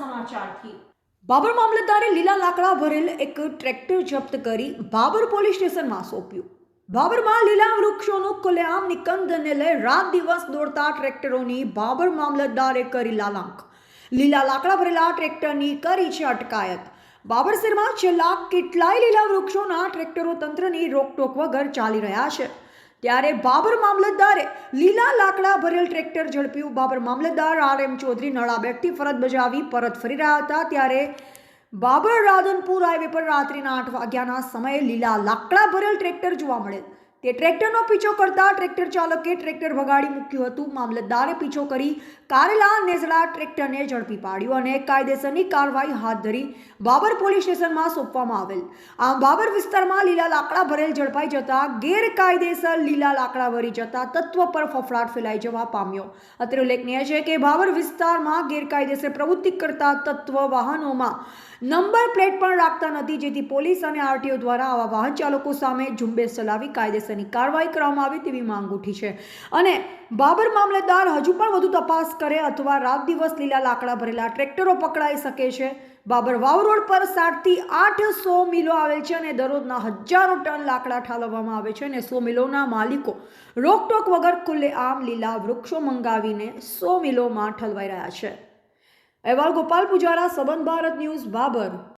સમાચારથી. બાબર મામલતદારે લીલા લાકડા ભરેલ એક ટ્રેક્ટર જપ્ત કરી બાબર પોલીસ સ્ટેશનમાં સોંપ્યું. બાબરમાં લીલા વૃક્ષોનું ખુલ્લેઆમ નિકંદને લઈ રાત દિવસ દોડતા ટ્રેક્ટરોની બાબર મામલતદારે કરી લાલાંક. લીલા લાકડા ભરેલા ટ્રેક્ટરની કરી છે અટકાયત. બાબર શહેરમાં છેલ્લા કેટલાય લીલા વૃક્ષોના ટ્રેક્ટરો તંત્રની રોકટોક વગર ચાલી રહ્યા છે. ત્યારે બાબર મામલતદારે લીલા લાકડા ભરેલ ટ્રેક્ટર ઝડપ્યું. બાબર મામલતદાર આર એમ ચૌધરી નળા બેટથી ફરજ બજાવી પરત ફરી રહ્યા હતા ત્યારે બાબર રાધનપુર હાઈવે પર રાત્રિના આઠ વાગ્યાના સમયે લીલા લાકડા ભરેલ ટ્રેક્ટર જોવા મળેલ. તે ટ્રેક્ટરનો પીછો કરતા ટ્રેક્ટર ચાલકે ટ્રેક્ટર ભગાડી મૂક્યું હતું. મામલતદારે પીછો કરી કારેલા નેઝડા ટ્રેક્ટરને ઝડપી પાડ્યું અને કાયદેસરની કાર્યવાહી હાથ ધરી બાબર પોલીસ સ્ટેશનમાં સોંપવામાં આવેલ. આમ બાબર વિસ્તારમાં લીલા લાકડા ભરેલ ઝડપાઈ જતા ગેરકાયદેસર લીલા લાકડા ભરી જતા તત્વ પર ફફડાટ ફેલાઈ જવા પામ્યો. અત્રે ઉલ્લેખનીય છે કે બાબર વિસ્તારમાં ગેરકાયદેસર પ્રવૃત્તિ કરતા તત્વ વાહનોમાં નંબર પ્લેટ પણ રાખતા નથી. જેથી પોલીસ અને આરટીઓ દ્વારા આવા વાહન ચાલકો સામે ઝુંબેશ ચલાવી કાયદેસરની કાર્યવાહી કરવામાં આવે તેવી માંગ ઉઠી છે. અને બાબર મામલતદાર હજુ પણ વધુ તપાસ કરે અથવા રાત દિવસ લીલા લાકડા ભરેલા ટ્રેક્ટરો પકડાઈ શકે છે. બાબર વાવ રોડ પર સાતથી આઠ સો મિલો આવેલ છે અને દરરોજના હજારો ટન લાકડા ઠાલવવામાં આવે છે અને સો મિલોના માલિકો રોકટોક વગર ખુલ્લે આમ લીલા વૃક્ષો મંગાવીને સો મિલોમાં ઠલવાઈ રહ્યા છે. અહેવાલ ગોપાલ પુજારા, સંબંધ ભારત ન્યૂઝ, બાબર.